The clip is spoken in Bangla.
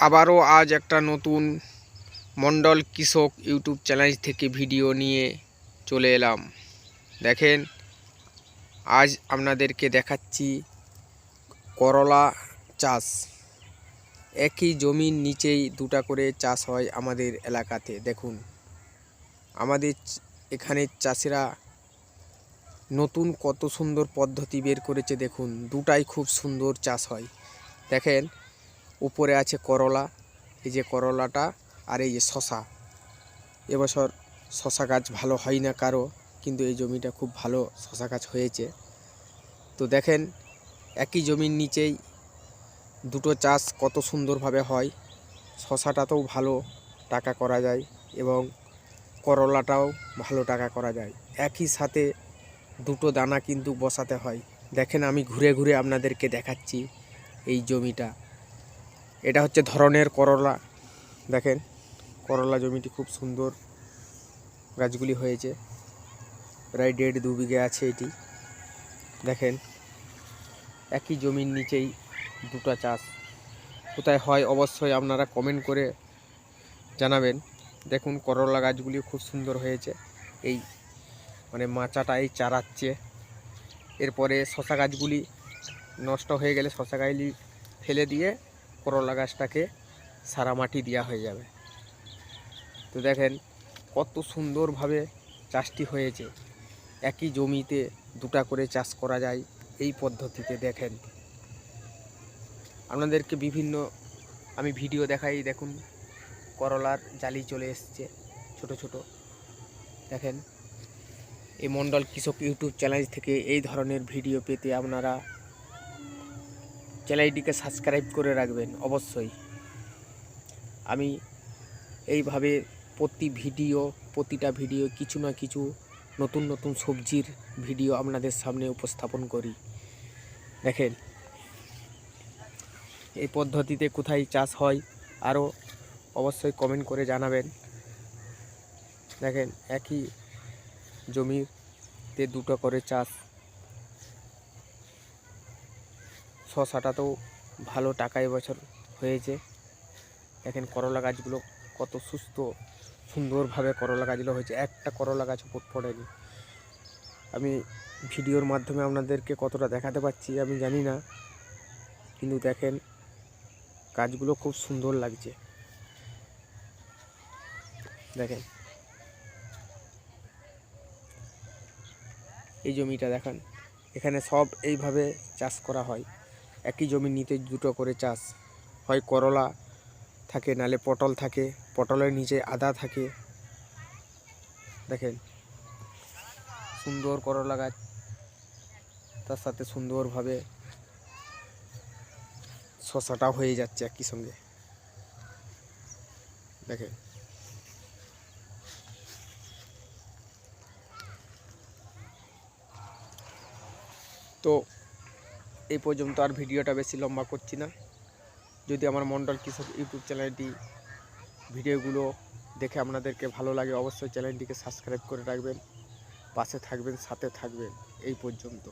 আবারও আজ একটা নতুন মণ্ডল কৃষক ইউটিউব চ্যানেল থেকে ভিডিও নিয়ে চলে এলাম। দেখেন, আজ আপনাদেরকে দেখাচ্ছি করলা চাষ। একই জমির নিচেই দুটা করে চাষ হয় আমাদের এলাকাতে। দেখুন, আমাদের এখানের চাষিরা নতুন কত সুন্দর পদ্ধতি বের করেছে। দেখুন, দুটাই খুব সুন্দর চাষ হয়। দেখেন উপরে আছে করলা, এই যে করলাটা আর এই যে শশা। এবছর শশা গাছ ভালো হয় না কারও, কিন্তু এই জমিটা খুব ভালো শশা গাছ হয়েছে। তো দেখেন, একই জমির নিচেই দুটো চাষ কত সুন্দরভাবে হয়। শশাটাতেও ভালো টাকা করা যায় এবং করলাটাও ভালো টাকা করা যায়। একই সাথে দুটো দানা কিন্তু বসাতে হয়। দেখেন, আমি ঘুরে ঘুরে আপনাদেরকে দেখাচ্ছি এই জমিটা। এটা হচ্ছে ধরনের করলা। দেখেন, করলা জমিটি খুব সুন্দর গাছগুলি হয়েছে। প্রায় দেড় দু বিঘে আছে এটি। দেখেন, একই জমির নিচেই দুটো চাষ। কোথায় হয় অবশ্যই আপনারা কমেন্ট করে জানাবেন। দেখুন, করলা গাছগুলি খুব সুন্দর হয়েছে। এই মানে মাচাটা এই চারাচ্ছে। এরপরে শশা গাছগুলি নষ্ট হয়ে গেলে শশা গাছগুলি ফেলে দিয়ে করলা গাছটাকে সারা মাটি দেওয়া হয়ে যাবে। তো দেখেন কত সুন্দরভাবে চাষটি হয়েছে। একই জমিতে দুটা করে চাষ করা যায় এই পদ্ধতিতে দেখেন। আপনাদেরকে বিভিন্ন আমি ভিডিও দেখাই, দেখুন করলার জালি চলে এসছে ছোট ছোট। দেখেন এই মণ্ডল কৃষক ইউটিউব চ্যানেল থেকে এই ধরনের ভিডিও পেতে আপনারা চ্যানেলটিকে সাবস্ক্রাইব করে রাখবেন, অবশ্যই। আমি এইভাবে প্রতি ভিডিও, প্রতিটা ভিডিও, কিছু না কিছু নতুন নতুন সবজির ভিডিও আপনাদের সামনে উপস্থাপন করি। দেখেন, এই পদ্ধতিতে কোথায় চাষ হয় আরও অবশ্যই কমেন্ট করে জানাবেন। দেখেন, একই জমিতে দুটো করে চাষ শশাটাতেও ভালো টাকা এবছর হয়েছে। দেখেন করলা গাছগুলো কত সুস্থ, সুন্দরভাবে করলা গাছগুলো হয়েছে। একটা করলা গাছ উপর পড়েনি। আমি ভিডিওর মাধ্যমে আপনাদেরকে কতটা দেখাতে পাচ্ছি আমি জানি না। কিন্তু দেখেন গাছগুলো খুব সুন্দর লাগছে। দেখেন। এই জমিটা দেখান, এখানে সব এইভাবে চাষ করা হয়। একই জমি নিতে দুটো করে চাষ। হয় করলা থাকে, নালে পটল থাকে, পটলের নিচে আদা থাকে। দেখেন, সুন্দর করলা গাছ, তার সাথে সুন্দরভাবে শশাটা হয়ে যাচ্ছে একই সঙ্গে। দেখেন, তো এই পর্যন্ত আর ভিডিওটা বেশি লম্বা করছি না। যদি আমার মন্ডল কৃষক ইউটিউব চ্যানেলটি ভিডিওগুলো দেখে আপনাদেরকে ভালো লাগে, অবশ্যই চ্যানেলটিকে সাবস্ক্রাইব করে রাখবেন, পাশে থাকবেন, সাথে থাকবেন, এই পর্যন্ত।